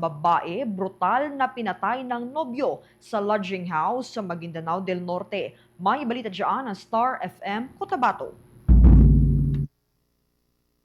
Babae, brutal na pinatay ng nobyo sa lodging house sa Maguindanao del Norte. May balita dyan ang Star FM Cotabato.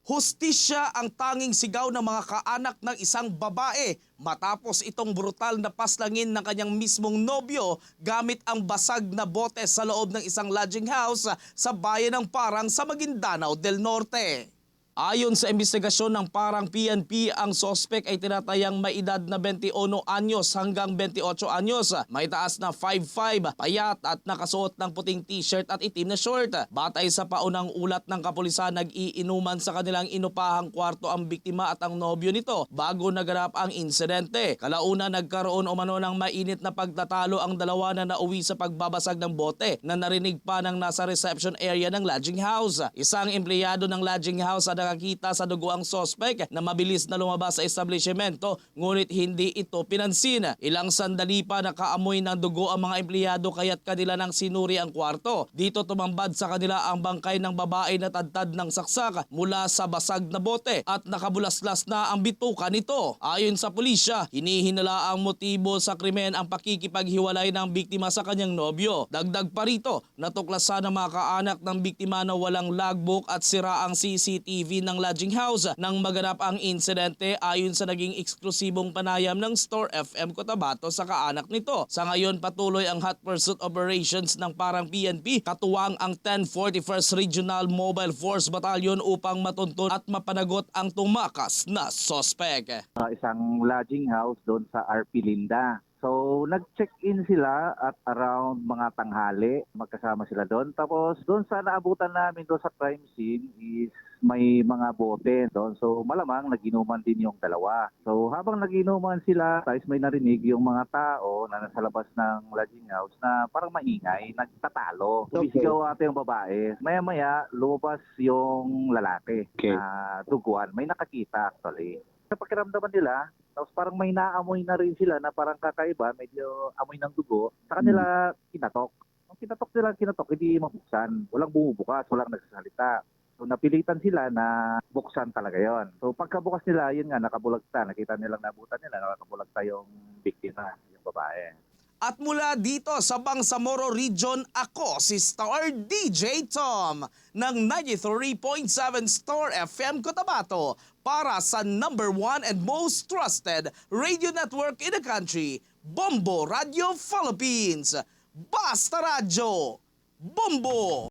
Hustisya ang tanging sigaw ng mga kaanak ng isang babae matapos itong brutal na paslangin ng kanyang mismong nobyo gamit ang basag na bote sa loob ng isang lodging house sa bayan ng Parang sa Maguindanao del Norte. Ayon sa investigasyon ng parang PNP, ang sospek ay tinatayang may edad na 21 anyos hanggang 28 anyos. May taas na 5'5", payat at nakasuot ng puting t-shirt at itim na short. Batay sa paunang ulat ng kapulisan, nag-iinuman sa kanilang inupahang kwarto ang biktima at ang nobyo nito bago naganap ang insidente. Kalauna nagkaroon umano ng mainit na pagtatalo ang dalawa na nauwi sa pagbabasag ng bote na narinig pa ng nasa reception area ng lodging house. Isang empleyado ng lodging house ang nakakita sa dugo ang sospek na mabilis na lumabas sa establishmento ngunit hindi ito pinansin. Ilang sandali pa nakaamoy ng dugo ang mga empleyado kaya't kanila nang sinuri ang kwarto. Dito tumambad sa kanila ang bangkay ng babae na tadtad ng saksak mula sa basag na bote at nakabulaslas na ang bituka nito. Ayon sa pulisya, hinihinala ang motibo sa krimen ang pakikipaghiwalay ng biktima sa kanyang nobyo. Dagdag pa rito, natuklasan ng mga kaanak ng biktima na walang logbook at sira ang CCTV ng lodging house nang maganap ang insidente ayon sa naging eksklusibong panayam ng Store FM Cotabato sa kaanak nito. Sa ngayon patuloy ang hot pursuit operations ng parang PNP katuwang ang 1041st Regional Mobile Force Battalion upang matuntun at mapanagot ang tumakas na sospek. uh, isang lodging house doon sa RP Linda. So, nag-check-in sila at around mga tanghali, magkasama sila doon. Tapos, doon sa naabutan namin doon sa crime scene is may mga bote doon. So, malamang naginuman din yung dalawa. So, habang naginuman sila, tapos may narinig yung mga tao na nasa labas ng lodging house na parang maingay, nagtatalo. So, Okay. ate yung babae. Maya-maya, lumabas yung lalaki Okay. na duguan. May nakakita actually sa pakiramdaman nila, tapos parang may naamoy na rin sila na parang kakaiba, medyo amoy ng dugo, sa kanila kinatok. Ang kinatok nila, kinatok, hindi mabuksan. Walang bumubukas, walang nagsasalita. So napilitan sila na buksan talaga yon. So pagkabukas nila, yun nga, nakabulagta. Nakita nilang nabutan nila, nakabulagta yung biktima, yung babae. At mula dito sa Bangsamoro Region, ako si Star DJ Tom ng 93.7 Star FM Cotabato para sa number one and most trusted radio network in the country, Bombo Radio Philippines. Basta Radio! Bombo!